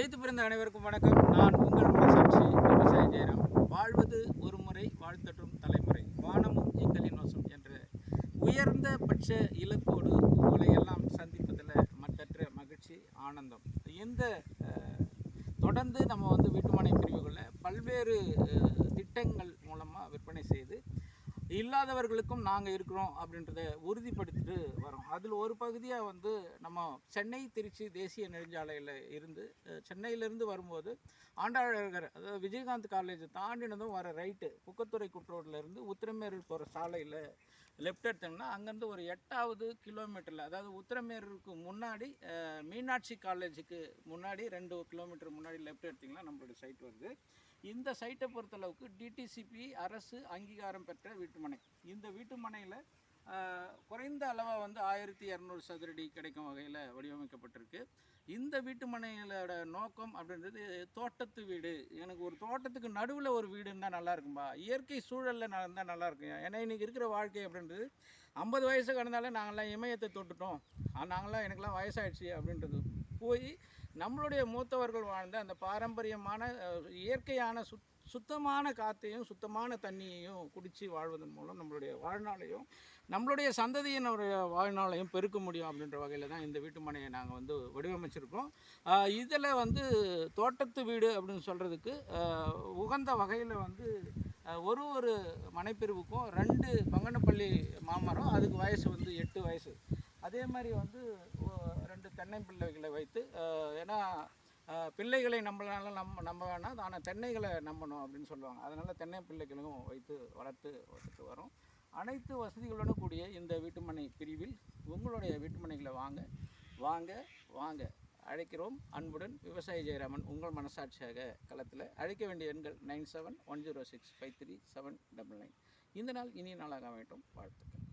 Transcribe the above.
ஜெயித்து பிறந்த அனைவருக்கும் வணக்கம். நான் உங்கள் மனசாட்சி விவசாய ஜெயராம். வாழ்வது ஒரு முறை வாழ்த்தட்டும் தலைமுறை. வானமும் எங்களின் வசம் என்ற உயர்ந்த பட்ச இலக்கோடு உங்களையெல்லாம் சந்திப்பதில் மற்றற்ற மகிழ்ச்சி ஆனந்தம். இந்த தொடர்ந்து நம்ம வந்து வீட்டுமனை பிரிவுகளில் பல்வேறு திட்டங்கள் இல்லாதவர்களுக்கும் நாங்கள் இருக்கிறோம் அப்படின்றத உறுதிப்படுத்திட்டு வரோம். அதில் ஒரு பகுதியாக வந்து நம்ம சென்னை திருச்சி தேசிய நெடுஞ்சாலையில் இருந்து சென்னையிலேருந்து வரும்போது ஆண்டாழகர் அதாவது விஜயகாந்த் காலேஜ் தாண்டினதும் வர ரைட்டு புக்கத்துறை குற்றோட்டிலேருந்து உத்திரமேரூர் போகிற சாலையில் லெஃப்ட் எடுத்தோம்னா அங்கேருந்து ஒரு எட்டாவது கிலோமீட்டரில் அதாவது உத்திரமேரூருக்கு முன்னாடி மீனாட்சி காலேஜுக்கு முன்னாடி ரெண்டு கிலோமீட்டர் முன்னாடி லெஃப்ட் எடுத்திங்கன்னா நம்மளோட சைட் வருது. இந்த சைட்டை பொறுத்தளவுக்கு டிடிசிபி அரசு அங்கீகாரம் பெற்ற வீட்டுமனை. இந்த வீட்டுமனையில் குறைந்த அளவாக வந்து ஆயிரத்தி இரநூறு சதுரடி கிடைக்கும் வகையில் வடிவமைக்கப்பட்டிருக்கு. இந்த வீட்டுமனைகளோட நோக்கம் அப்படின்றது தோட்டத்து வீடு. எனக்கு ஒரு தோட்டத்துக்கு நடுவில் ஒரு வீடு இருந்தால் நல்லா இருக்கும்பா. இயற்கை சூழலில் நான் இருந்தால் நல்லாயிருக்கும் ஏன்னா இன்றைக்கி இருக்கிற வாழ்க்கை அப்படின்றது ஐம்பது வயசு கடந்தாலே நாங்களாம் இமயத்தை தொட்டுட்டோம். நாங்களாம் எனக்கெல்லாம் வயசாயிடுச்சு அப்படின்றது போய் நம்மளுடைய மூத்தவர்கள் வாழ்ந்த அந்த பாரம்பரியமான இயற்கையான சுத் சுத்தமான காற்றையும் சுத்தமான தண்ணியையும் குடித்து வாழ்வதன் மூலம் நம்மளுடைய வாழ்நாளையும் நம்மளுடைய சந்ததியினுடைய வாழ்நாளையும் பெருக்க முடியும் அப்படின்ற வகையில் தான் இந்த வீட்டுமனையை நாங்கள் வந்து வடிவமைச்சிருக்கோம். இதில் வந்து தோட்டத்து வீடு அப்படின்னு சொல்கிறதுக்கு உகந்த வகையில் வந்து ஒரு ஒரு மனைப்பிரிவுக்கும் ரெண்டு பங்கனப்பள்ளி மாமரம் அதுக்கு வயசு வந்து எட்டு வயசு. அதே மாதிரி வந்து ரெண்டு தென்னை பிள்ளைகளை வைத்து ஏன்னா பிள்ளைகளை நம்மளால நம்ம நம்ப வேணாம் ஆனால் தென்னைகளை நம்பணும் அப்படின்னு சொல்லுவாங்க. அதனால் தென்னை பிள்ளைகளும் வைத்து வளர்த்து வளர்த்துட்டு வரோம். அனைத்து வசதிகளுடன் கூடிய இந்த வீட்டுமனை பிரிவில் உங்களுடைய வீட்டுமனைகளை வாங்க வாங்க வாங்க. அழைக்கிறோம் அன்புடன் விவசாய ஜெயராமன் உங்கள் மனசாட்சியாக களத்தில். அழைக்க வேண்டிய எண்கள் nine seven one zero six five three seven double nine. இந்த நாள் இனிய நாளாக வேண்டும் வாழ்த்துக்கள்.